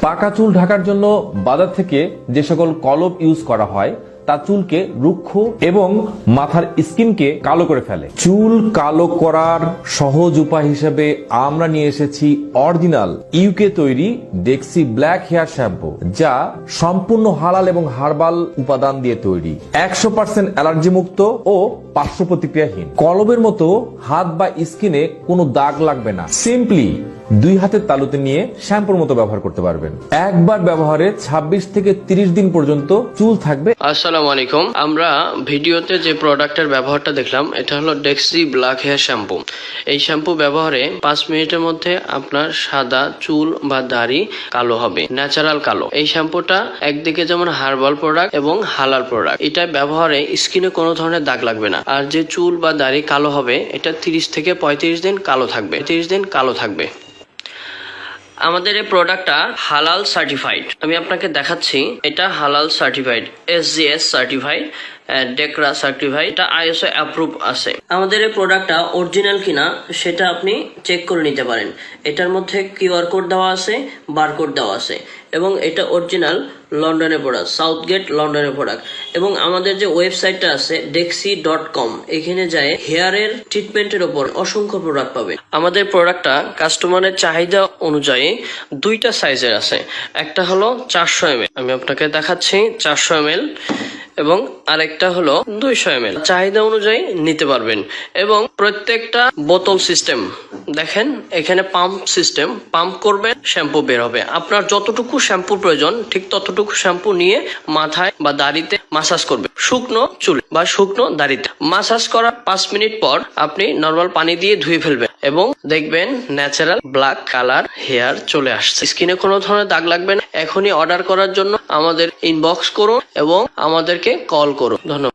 পাকা চুল ঢাকার জন্য বাজার থেকে যে সকল কলব ইউজ করা হয়, তা চুলকে রুক্ষ এবং মাথার স্কিনকে কালো করে ফেলে। চুল কালো করার সহজ উপায় হিসেবে আমরা নিয়ে এসেছি অরিজিনাল ইউকে তৈরি ডেক্সি ব্ল্যাক হেয়ার শ্যাম্পু যা সম্পূর্ণ হালাল এবং হার্বাল উপাদান দিয়ে তৈরি। একশো পার্সেন্ট অ্যালার্জি মুক্ত ও পার্শ্ব প্রতিক্রিয়াহীন কলবের মতো হাত বা স্কিনে কোনো দাগ লাগবে না। সিম্পলি দুই হাতের তালুতে নিয়ে শ্যাম্পুর মতো ব্যবহার করতে পারবেন। একবার ব্যবহারে ২৬ থেকে ৩০ দিন পর্যন্ত চুল থাকবে। আসসালামু আলাইকুম। আমরা ভিডিওতে যে প্রোডাক্টের ব্যবহারটা দেখলাম, এটা হলো ডেক্সি ব্ল্যাক হেয়ার শ্যাম্পু এই শ্যাম্পু ব্যবহারে পাঁচ মিনিটের মধ্যে আপনার সাদা চুল বা দাড়ি কালো হবে ন্যাচারাল কালো। এই শ্যাম্পুটা একদিকে যেমন হার্বাল প্রোডাক্ট এবং হালাল প্রোডাক্ট এটা ব্যবহারে স্কিনে কোনো ধরনের দাগ লাগবে না। আর যে চুল বা দাড়ি কালো হবে, এটা তিরিশ থেকে পঁয়ত্রিশ দিন কালো থাকবে। তিরিশ দিন কালো থাকবে। আমাদের এই প্রোডাক্টটা হালাল সার্টিফাইড আমি আপনাকে দেখাচ্ছি, এটা হালাল certified S G S certified Dekra certified এটা আইএসও অ্যাপ্রুভ আছে। আমাদের এই প্রোডাক্টটা অরিজিনাল কিনা, সেটা আপনি চেক করে নিতে পারেন। এটার মধ্যে কিউআর কোড দেওয়া আছে বারকোড দেওয়া আছে। এবং এটা অরিজিনাল লন্ডনের প্রোডাক্ট সাউথ গেট লন্ডনের প্রোডাক্ট এবং আমাদের যে ওয়েবসাইটটা আছে ডেক্সি ডট কম এখানে যায় হেয়ারের ট্রিটমেন্টের ওপর অসংখ্য প্রোডাক্ট পাবে। আমাদের প্রোডাক্টটা কাস্টমারের চাহিদা অনুযায়ী দুইটা সাইজের আছে। একটা হলো চারশো এম আমি আপনাকে দেখাচ্ছি চারশো এম এবং আরেকটা হলো দুইশো এম চাহিদা অনুযায়ী নিতে পারবেন এবং প্রত্যেকটা বোতল সিস্টেম দেখেন, এখানে পাম্প সিস্টেম পাম্প করবেন শ্যাম্পু বের হবে। আপনার যতটুকু শ্যাম্পুর প্রয়োজন, ঠিক ততটুকু শ্যাম্পু নিয়ে মাথায় বা দাড়িতে মাসাজ করবে শুকনো চুল বা শুকনো দাড়িতে। মাসাজ করার পাঁচ মিনিট পর আপনি নর্মাল পানি দিয়ে ধুয়ে ফেলবেন এবং দেখবেন ন্যাচারাল ব্ল্যাক কালার হেয়ার চলে আসছে। স্কিনে কোনো ধরনের দাগ লাগবে না। এখনই অর্ডার করার জন্য আমাদের ইনবক্স করুন এবং আমাদেরকে কল করুন। ধন্যবাদ।